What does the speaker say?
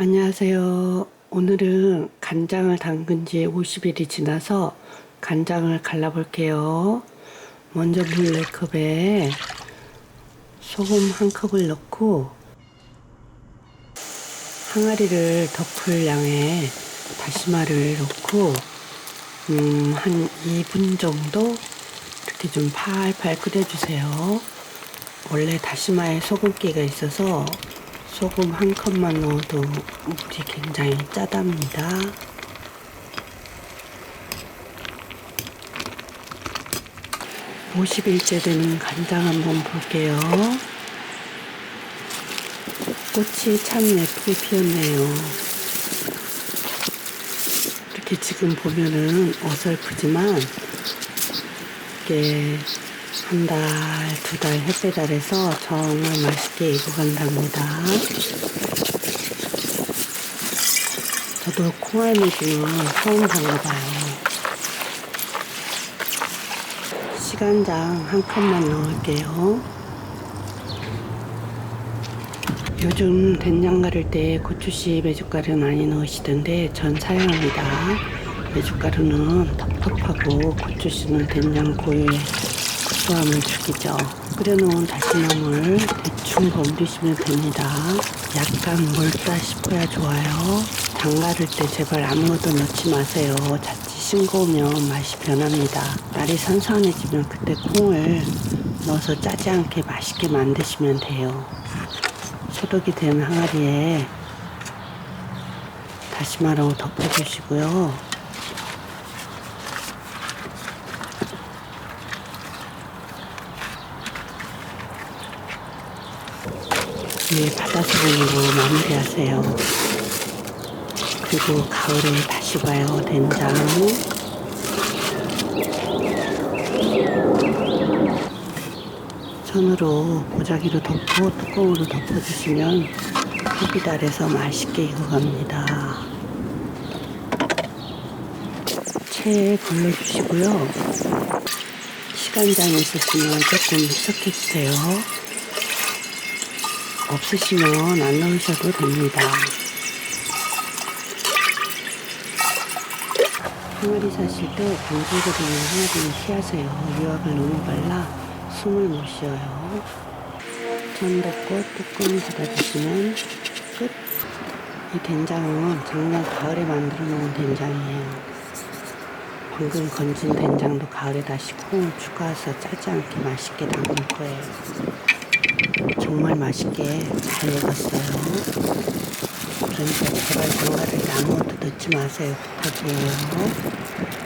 안녕하세요. 오늘은 간장을 담근 지 50일이 지나서 간장을 갈라볼게요. 먼저 물 4컵에 소금 한 컵을 넣고 항아리를 덮을 양의 다시마를 넣고 음, 한 2분 정도 이렇게 좀 팔팔 끓여주세요. 원래 다시마에 소금기가 있어서 소금 한 컵만 넣어도 물이 굉장히 짜답니다. (50일째) 되는 간장 한번 볼게요. 꽃이 참 예쁘게 피었네요. 이렇게 지금 보면은 어설프지만 이게 한 달, 두 달 햇빛 아래서 정말 맛있게 익어간답니다. 저도 콩알매기는 처음 담가봐요. 시간장 한 컵만 넣을게요. 요즘 된장 가를 때 고추씨 메주가루 많이 넣으시던데 전 사용합니다. 메주가루는 텁텁하고 고추씨는 된장 고유의 고소함을 죽이죠. 끓여놓은 다시마물 대충 건드시면 됩니다. 약간 묽다 싶어야 좋아요. 장가를 때 제발 아무것도 넣지 마세요. 자칫 싱거우면 맛이 변합니다. 날이 선선해지면 그때 콩을 넣어서 짜지 않게 맛있게 만드시면 돼요. 소독이 된 항아리에 다시마로 덮어주시고요. 예, 바닷소금으로 마무리하세요. 그리고 가을에 다시 봐요, 된장. 손으로 보자기로 덮고 뚜껑으로 덮어주시면 햇빛 아래서 맛있게 익어갑니다. 체에 걸러주시고요. 시간장이 있으시면 조금 희석해주세요. 없으시면 안 넣으셔도 됩니다. 항아리 사실 때 방울거리는 항아리는 피하세요. 유압을 너무 발라 숨을 못 쉬어요. 전 덮고 뚜껑 닫아주시면 끝. 이 된장은 작년 가을에 만들어 놓은 된장이에요. 방금 건진 된장도 가을에 다시 콩을 추가해서 짜지 않게 맛있게 담글 거예요. 정말 맛있게 잘 익었어요. 그러니까 제발 장가를 아무것도 넣지 마세요. 부탁이에요.